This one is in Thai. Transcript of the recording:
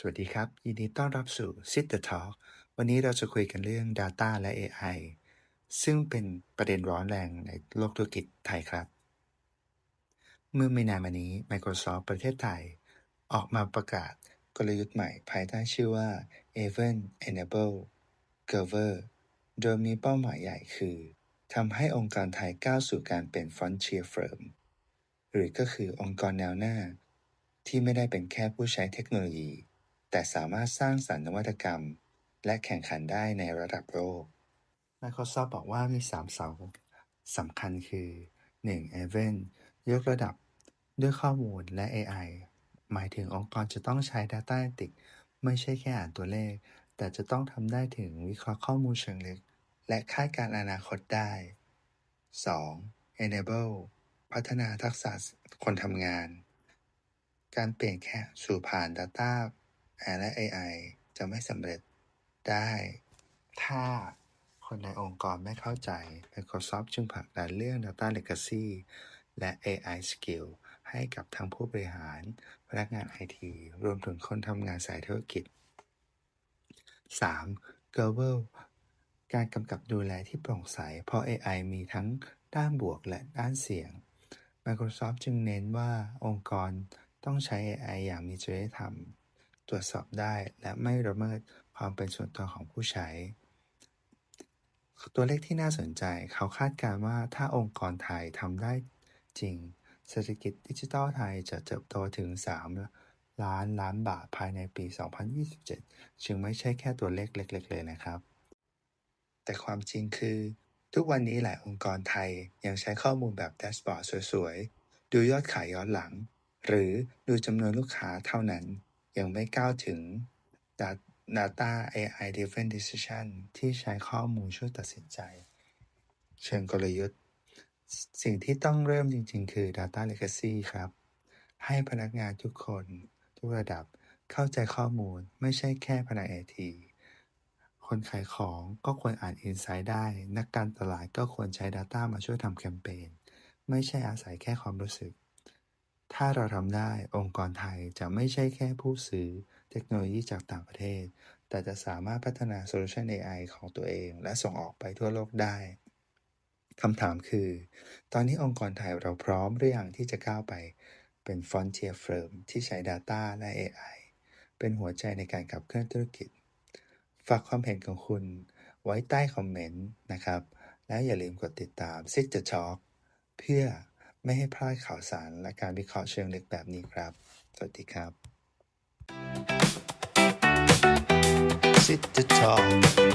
สวัสดีครับ ยินดีต้อนรับสู่ Sit the Talk วันนี้เราจะคุยกันเรื่อง Data และ AI ซึ่งเป็นประเด็นร้อนแรงในโลกธุรกิจไทยครับ เมื่อไม่นานมานี้ Microsoft ประเทศไทย ออกมาประกาศกลยุทธ์ใหม่ภายใต้ชื่อว่า Event Enable g o v e r โดยมีเป้าหมายใหญ่คือทำให้องค์กรไทยก้าวสู่การเป็น Frontier Firm หรือก็คือองค์กรแนวหน้าที่ไม่ได้เป็นแค่ผู้ใช้เทคโนโลยี แต่สามารถสร้างสรรค์นวัตกรรม และแข่งขันได้ในระดับโลก Microsoft บอกว่ามี 3 เสาสำคัญคือ 1. Event ยกระดับด้วยข้อมูลและ AI หมายถึงองค์กรจะต้องใช้ Data a n a l y t i c ไม่ใช่แค่อ่านตัวเลข แต่จะต้องทำได้ถึงวิเคราะห์ข้อมูลเชิงลึก และคาดการณ์อนาคตได้ 2. Enable พัฒนาทักษะคนทำงาน การเปลี่ยนแค่สู่ผ่าน Data และ AI จะไม่สำเร็จได้ ถ้าคนในองค์กรไม่เข้าใจ Microsoft จึงผลักดันเรื่อง Data Legacy และ AI Skill ให้กับทั้งผู้บริหาร พนักงาน IT รวมถึงคนทำงานสายธุรกิจ 3. Global การกำกับดูแลที่โปร่งใส เพราะ AI มีทั้งด้านบวกและด้านเสี่ยง Microsoft จึงเน้นว่าองค์กรต้องใช้ AI อย่างมีจริยธรรม ตรวจสอบได้และไม่ละเมิดความเป็นส่วนตัวของผู้ใช้ ตัวเลขที่น่าสนใจ เขาคาดการณ์ว่าถ้าองค์กรไทยทำได้จริง เศรษฐกิจดิจิทัลไทยจะเติบโตถึง 3 ล้านล้านบาทภายในปี 2027 จึงไม่ใช่แค่ตัวเลขเล็ก ๆ เลยนะครับ แต่ความจริงคือ ทุกวันนี้หลายองค์กรไทยยังใช้ข้อมูลแบบแดชบอร์ดสวยๆ ดูยอดขายย้อนหลัง หรือดูจำนวนลูกค้าเท่านั้น ยังไม่ก้าวถึง Data AI Driven Decision ที่ใช้ข้อมูลช่วยตัดสินใจ เชิงกลยุทธ์ สิ่งที่ต้องเริ่มจริง ๆ คือ Data Legacy ครับ ให้พนักงานทุกคนทุกระดับเข้าใจข้อมูลไม่ใช่แค่พนัก IT คนขายของก็ควรอ่าน Insight ได้ นักการตลาดก็ควรใช้ Data มาช่วยทำแคมเปญ ไม่ใช่อาศัยแค่ความรู้สึก ถ้าเราทำได้องค์กรไทยจะไม่ใช่แค่ผู้ซื้อเทคโนโลยีจากต่างประเทศ แต่จะสามารถพัฒนาโซลูชัน AI ของตัวเอง และส่งออกไปทั่วโลกได้คำถามคือ ตอนนี้องค์กรไทยเราพร้อมหรือยังที่จะก้าวไปเป็น Frontier Firm ที่ใช้ Data และ AI เป็นหัวใจในการขับเคลื่อนธุรกิจ ฝากความเห็นของคุณไว้ใต้คอมเมนต์นะครับ และอย่าลืมกดติดตาม Sit the Talk เพื่อ ไม่ให้พลาดข่าวสารและการวิเคราะห์เชิงลึกแบบนี้ครับ สวัสดีครับ Sit the Talk